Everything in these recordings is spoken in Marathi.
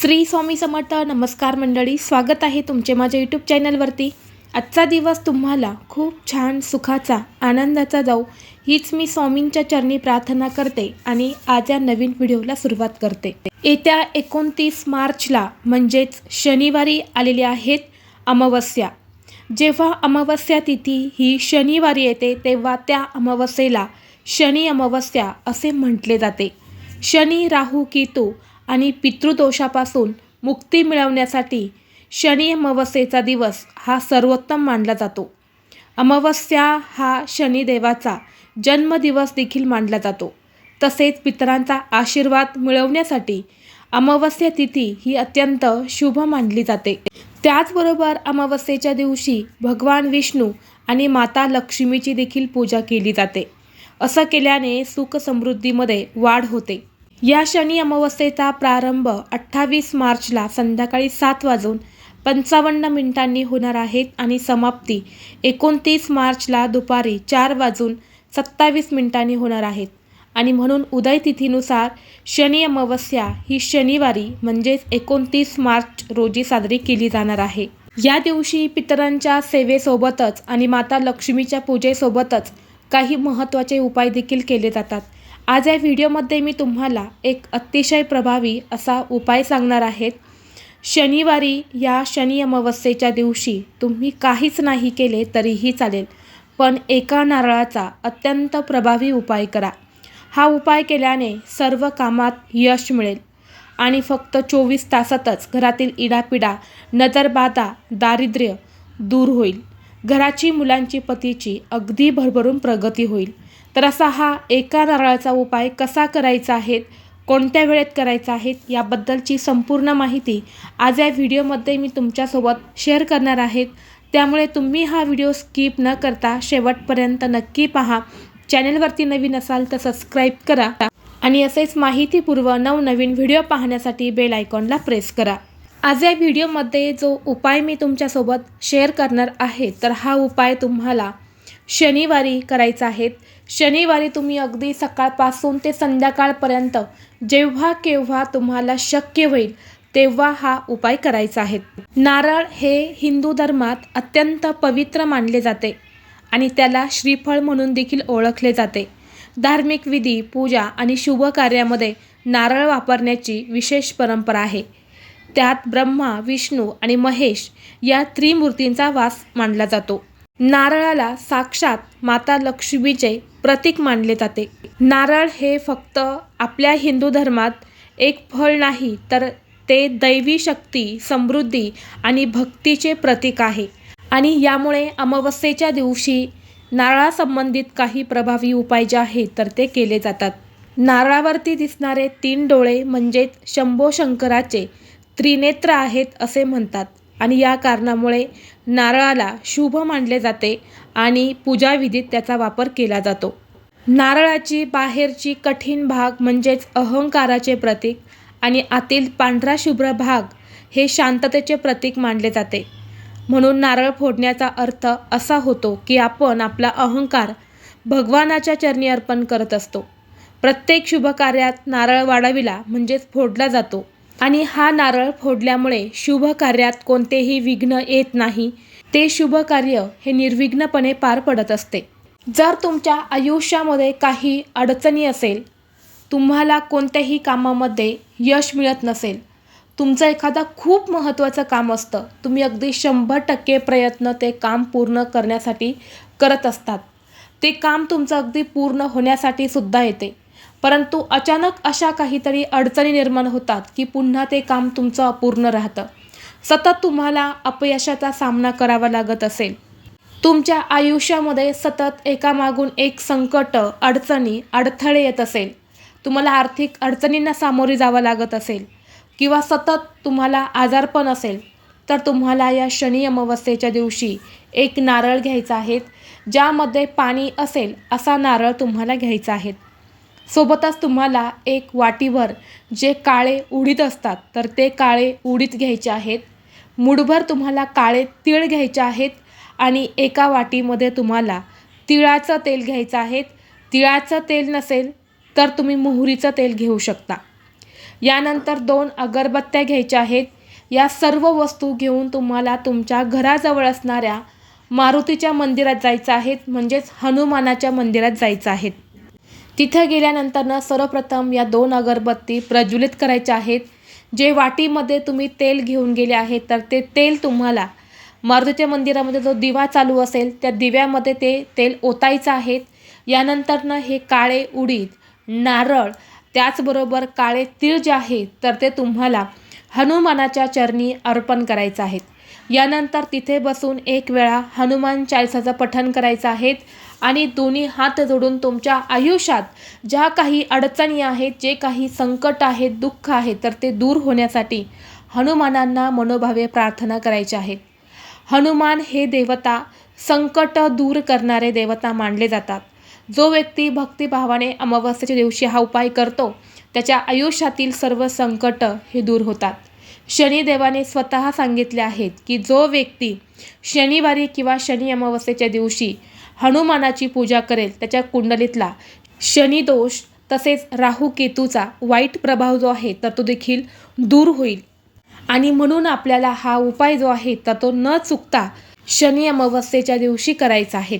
श्री स्वामी समर्थ नमस्कार मंडळी स्वागत आहे तुमचे माझ्या यूट्यूब चॅनलवरती आजचा दिवस तुम्हाला खूप छान सुखाचा आनंदाचा जाऊ हीच मी स्वामींच्या चरणी प्रार्थना करते आणि आज या नवीन व्हिडिओला सुरुवात करते. येत्या एकोणतीस मार्चला म्हणजेच शनिवारी आलेल्या आहेत अमावस्या. जेव्हा अमावस्या तिथी ही शनिवारी येते तेव्हा त्या अमावस्येला शनी अमावस्या असे म्हटले जाते. शनी राहू केतू आणि पितृदोषापासून मुक्ती मिळवण्यासाठी शनी अमावस्येचा दिवस हा सर्वोत्तम मानला जातो. अमावस्या हा शनिदेवाचा जन्मदिवस देखील मानला जातो. तसेच पितरांचा आशीर्वाद मिळवण्यासाठी अमावस्या तिथी ही अत्यंत शुभ मानली जाते. त्याचबरोबर अमावस्येच्या दिवशी भगवान विष्णू आणि माता लक्ष्मीची देखील पूजा केली जाते. असं केल्याने सुख समृद्धीमध्ये वाढ होते. या शनी अमावस्येचा प्रारंभ अठ्ठावीस मार्चला संध्याकाळी सात वाजून पंचावन्न मिनिटांनी होणार आहेत आणि समाप्ती एकोणतीस मार्चला दुपारी चार वाजून सत्तावीस मिनिटांनी होणार आहेत आणि म्हणून उदय तिथीनुसार शनी अमावस्या ही शनिवारी म्हणजेच एकोणतीस मार्च रोजी साजरी केली जाणार आहे. या दिवशी पितरांच्या सेवेसोबतच आणि माता लक्ष्मीच्या पूजेसोबतच काही महत्त्वाचे उपाय देखील केले जातात. आज या व्हिडिओमध्ये मी तुम्हाला एक अतिशय प्रभावी असा उपाय सांगणार आहेत शनिवारी या शनी अमावस्येच्या दिवशी तुम्ही काहीच नाही केले तरीही चालेल पण एका नारळाचा अत्यंत प्रभावी उपाय करा. हा उपाय केल्याने सर्व कामात यश मिळेल आणि फक्त चोवीस तासातच घरातील इडापिडा नजरबाधा दारिद्र्य दूर होईल. घराची मुलांची पतीची अगदी भरभरून प्रगती होईल. तर असा हा एका नारळाचा उपाय कसा करायचा आहे कोणत्या वेळेत करायचा आहेत याबद्दलची संपूर्ण माहिती आज या व्हिडिओमध्ये मी तुमच्यासोबत शेअर करणार आहेत त्यामुळे तुम्ही हा व्हिडिओ स्किप न करता शेवटपर्यंत नक्की पहा. चॅनलवरती नवीन असाल तर सबस्क्राईब करा आणि असेच माहितीपूर्व नवनवीन व्हिडिओ पाहण्यासाठी बेल आयकॉनला प्रेस करा. आज या व्हिडिओमध्ये जो उपाय मी तुमच्यासोबत शेअर करणार आहे तर हा उपाय तुम्हाला शनिवारी करायचं आहेत. शनिवारी तुम्ही अगदी सकाळपासून ते संध्याकाळपर्यंत जेव्हा केव्हा तुम्हाला शक्य होईल तेव्हा हा उपाय करायचा आहे. नारळ हे हिंदू धर्मात अत्यंत पवित्र मानले जाते आणि त्याला श्रीफळ म्हणून देखील ओळखले जाते. धार्मिक विधी पूजा आणि शुभ कार्यामध्ये नारळ वापरण्याची विशेष परंपरा आहे. त्यात ब्रह्मा विष्णू आणि महेश या त्रिमूर्तींचा वास मानला जातो. नारळाला साक्षात माता लक्ष्मीचे प्रतीक मानले जाते. नारळ हे फक्त आपल्या हिंदू धर्मात एक फळ नाही तर ते दैवी शक्ती समृद्धी आणि भक्तीचे प्रतीक आहे. आणि यामुळे अमावस्येच्या दिवशी नारळासंबंधित काही प्रभावी उपाय जे आहेत तर ते केले जातात. नारळावरती दिसणारे तीन डोळे म्हणजेच शंभो शंकराचे त्रिनेत्र आहेत असे म्हणतात. आणि या कारणामुळे नारळाला शुभ मानले जाते आणि पूजाविधीत त्याचा वापर केला जातो. नारळाची बाहेरची कठीण भाग म्हणजेच अहंकाराचे प्रतीक आणि आतील पांढरा शुभ्र भाग हे शांततेचे प्रतीक मानले जाते. म्हणून नारळ फोडण्याचा अर्थ असा होतो की आपण आपला अहंकार भगवानाच्या चरणी अर्पण करत असतो. प्रत्येक शुभ कार्यात नारळ वाढविला म्हणजेच फोडला जातो. आणि हा नारळ फोडल्यामुळे शुभ कार्यात कोणतेही विघ्न येत नाही. ते शुभ कार्य हे निर्विघ्नपणे पार पडत असते. जर तुमच्या आयुष्यामध्ये काही अडचणी असेल तुम्हाला कोणत्याही कामामध्ये यश मिळत नसेल तुमचं एखादं खूप महत्त्वाचं काम असतं तुम्ही अगदी शंभर टक्के प्रयत्न ते काम पूर्ण करण्यासाठी करत असतात. ते काम तुमचं अगदी पूर्ण होण्यासाठी सुद्धा येते. परंतु अचानक अशा काहीतरी अडचणी निर्माण होतात की पुन्हा ते काम तुमचं अपूर्ण राहतं. सतत तुम्हाला अपयशाचा सामना करावा लागत असेल. तुमच्या आयुष्यामध्ये सतत एकामागून एक संकट अडचणी अडथळे येत असेल. तुम्हाला आर्थिक अडचणींना सामोरे जावं लागत असेल किंवा सतत तुम्हाला आजारपण असेल तर तुम्हाला या शनी अमावस्येच्या दिवशी एक नारळ घ्यायचा आहे ज्यामध्ये पाणी असेल असा नारळ तुम्हाला घ्यायचा आहे. सोबतच तुम्हाला एक वाटीभर जे काळे उडीद असतात तर ते काळे उडीद घ्यायचे आहेत. मुठभर तुम्हाला काळे तीळ घ्यायचे आहेत आणि एका वाटीमध्ये तुम्हाला तिळाचं तेल घ्यायचं आहे. तिळाचं तेल नसेल तर तुम्ही मोहरीचं तेल घेऊ शकता. यानंतर दोन अगरबत्त्या घ्यायच्या आहेत. या सर्व वस्तू घेऊन तुम्हाला तुमच्या घराजवळ असणाऱ्या मारुतीच्या मंदिरात जायचं आहेत म्हणजेच हनुमानाच्या मंदिरात जायचं आहेत तिथं गेल्यानंतरनं सर्वप्रथम या दोन अगरबत्ती प्रज्वलित करायच्या आहेत. जे वाटीमध्ये तुम्ही तेल घेऊन गेले आहेत तर ते तेल तुम्हाला मारुतीच्या मंदिरामध्ये जो दिवा चालू असेल त्या दिव्यामध्ये ते तेल ओतायचं आहे. यानंतरनं हे काळे उडीद नारळ त्याचबरोबर काळे तीळ जे आहे तर ते तुम्हाला हनुमानाच्या चरणी अर्पण करायचं आहे. यानंतर तिथे बसून एक वेळा हनुमान चाळीसाचं पठण करायचं आहेत आणि दोन्ही हात जोडून तुमच्या आयुष्यात ज्या काही अडचणी आहेत जे काही संकट आहेत दुःख आहे तर ते दूर होण्यासाठी हनुमानांना मनोभावे प्रार्थना करायचे आहेत हनुमान हे देवता संकट दूर करणारे देवता मानले जातात. जो व्यक्ती भक्तिभावाने अमावस्येच्या दिवशी हा उपाय करतो त्याच्या आयुष्यातील सर्व संकट हे दूर होतात. शनिदेवाने स्वतः सांगितले आहेत की जो व्यक्ती शनिवारी किंवा शनी अमावस्येच्या दिवशी हनुमानाची पूजा करेल त्याच्या कुंडलीतला शनिदोष तसेच राहू केतूचा वाईट प्रभाव जो आहे तर तो देखील दूर होईल. आणि म्हणून आपल्याला हा उपाय जो आहे तर तो न चुकता शनी अमावस्येच्या दिवशी करायचा आहे.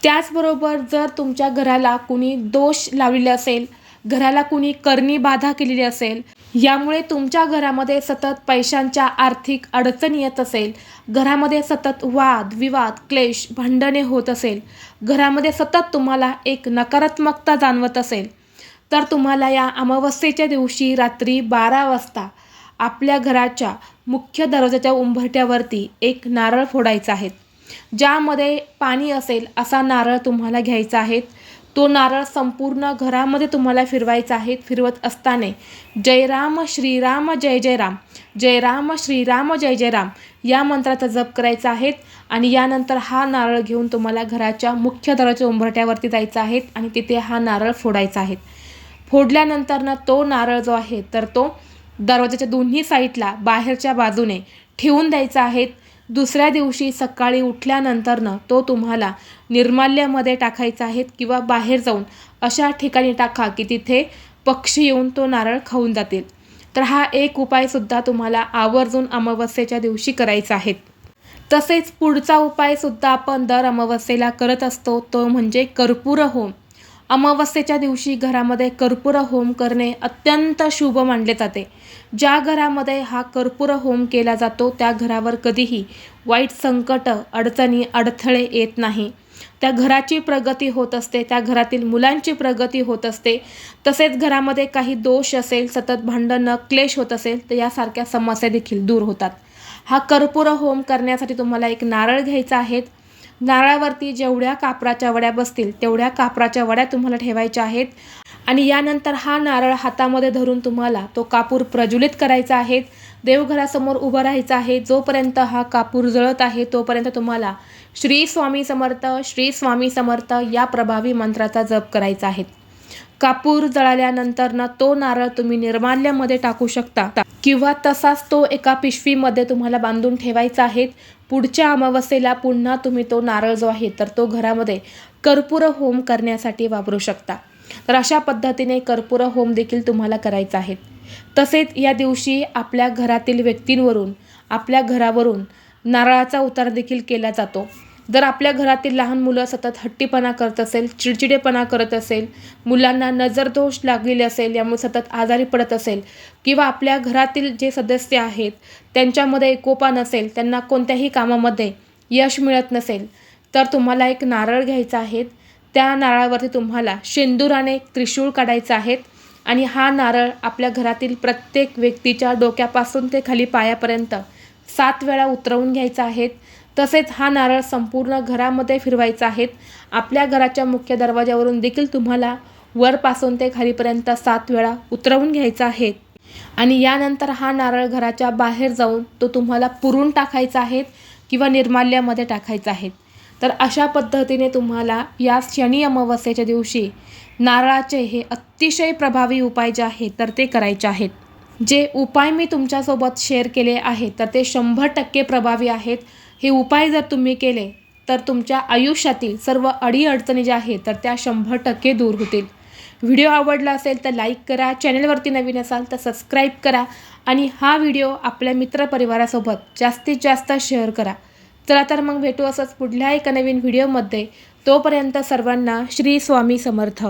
त्याचबरोबर जर तुमच्या घराला कुणी दोष लावलेले असेल घराला कुणी करणी बाधा केलेली असेल यामुळे तुमच्या घरामध्ये सतत पैशांच्या आर्थिक अडचणी येत असेल. घरामध्ये सतत वाद विवाद क्लेश भांडणे होत असेल. घरामध्ये सतत तुम्हाला एक नकारात्मकता जाणवत असेल. तर तुम्हाला या अमावस्येच्या दिवशी रात्री बारा वाजता आपल्या घराच्या मुख्य दरवाजाच्या उंबरट्यावरती एक नारळ फोडायचा आहे. ज्यामध्ये पाणी असेल असा नारळ तुम्हाला घ्यायचा आहे. तो नारळ संपूर्ण घरामध्ये तुम्हाला फिरवायचा आहे फिरवत असताना. जयराम श्रीराम जय जय राम. श्रीराम जय जय राम. या मंत्राचा जप करायचा आहे आणि यानंतर हा नारळ घेऊन तुम्हाला घराच्या मुख्य दराच्या उंबरट्यावरती जायचं आहे आणि तिथे हा नारळ फोडायचा आहे. फोडल्यानंतर ना तो नारळ जो आहे तर तो दरवाजाच्या दोन्ही साईडला बाहेरच्या बाजूने ठेवून द्यायचा आहे. दुसऱ्या दिवशी सकाळी उठल्यानंतरनं तो तुम्हाला निर्माल्यामध्ये टाकायचा आहे किंवा बाहेर जाऊन अशा ठिकाणी टाका की तिथे पक्षी येऊन तो नारळ खाऊन जातील. तर हा एक उपायसुद्धा तुम्हाला आवर्जून अमावस्येच्या दिवशी करायचा आहे. तसेच पुढचा उपायसुद्धा आपण दर अमावस्येला करत असतो तो म्हणजे कर्पूर होम. अमावस्येच्या दिवशी घरामध्ये कर्पूर होम करणे अत्यंत शुभ मानले जाते. ज्या घरामध्ये हा कर्पूर होम केला जातो त्या घरावर कधीही वाईट संकट अडचणी अडथळे येत नाही. त्या घराची प्रगती होत असते त्या घरातील मुलांची प्रगती होत असते. तसेच घरामध्ये काही दोष असेल सतत भांडणं क्लेश होत असेल तर यासारख्या समस्या देखील दूर होतात. हा कर्पूर होम करण्यासाठी तुम्हाला एक नारळ घ्यायचा आहे. नारळावरती जेवढ्या कापराच्या वड्या बसतील तेवढ्या कापराच्या वड्या तुम्हाला ठेवायच्या आहेत. आणि यानंतर हा नारळ हातामध्ये धरून तुम्हाला तो कापूर प्रज्वलित करायचा आहे. देवघरासमोर उभं राहायचं आहे. जोपर्यंत हा कापूर जळत आहे तोपर्यंत तुम्हाला श्री स्वामी समर्थ श्री स्वामी समर्थ या प्रभावी मंत्राचा जप करायचा आहे. कापूर जळाल्यानंतर तो नारळ तुम्ही निर्माल्यामध्ये टाकू शकता. किंवा तसाच तो एका पिशवीमध्ये तुम्हाला बांधून ठेवायचा आहे. पुढच्या अमावस्येला पुन्हा तुम्ही तो नारळ जो आहे तर तो घरामध्ये कर्पूर होम करण्यासाठी वापरू शकता. तर अशा पद्धतीने कर्पूर होम देखील तुम्हाला करायचा आहे. तसेच या दिवशी आपल्या घरातील व्यक्तींवरून आपल्या घरावरून नारळाचा उतार देखील केला जातो. जर आपल्या घरातील लहान मुलं सतत हट्टीपणा करत असेल चिडचिडेपणा करत असेल मुलांना नजरदोष लागलेले असेल यामुळे सतत आजारी पडत असेल किंवा आपल्या घरातील जे सदस्य आहेत त्यांच्यामध्ये एकोपा नसेल त्यांना कोणत्याही कामामध्ये यश मिळत नसेल तर तुम्हाला एक नारळ घ्यायचा आहे. त्या नारळावरती तुम्हाला शेंदुराने त्रिशूळ काढायचं आहेत आणि हा नारळ आपल्या घरातील प्रत्येक व्यक्तीच्या डोक्यापासून ते खाली पायापर्यंत सात वेळा उतरवून घ्यायचा आहेत तसेच हा नारळ संपूर्ण घरामध्ये फिरवायचा आहे. आपल्या घराच्या मुख्य दरवाजावरून देखील तुम्हाला वरपासून ते खालीपर्यंत सात वेळा उतरवून घ्यायचा आहे. आणि यानंतर हा नारळ घराच्या बाहेर जाऊन तो तुम्हाला पुरून टाकायचा आहे किंवा निर्माल्यामध्ये टाकायचा आहे. तर अशा पद्धतीने तुम्हाला या शनी अमावस्येच्या दिवशी नारळाचे हे अतिशय प्रभावी उपाय जे आहेत तर ते करायचे आहेत. जे उपाय मी तुमच्यासोबत शेअर केले आहेत तर ते शंभर टक्के प्रभावी आहेत. हे उपाय जर तुम्ही केले तर तुमच्या आयुष्यातील सर्व अडीअडचणी ज्या आहेत तर त्या शंभर टक्के दूर होतील. व्हिडिओ आवडला असेल तर लाईक करा चॅनलवरती नवीन असाल तर सबस्क्राईब करा आणि हा व्हिडिओ आपल्या मित्रपरिवारासोबत जास्तीत जास्त शेअर करा. चला तर मग भेटू असंच पुढल्या एका नवीन व्हिडिओमध्ये. तोपर्यंत सर्वांना श्री स्वामी समर्थ.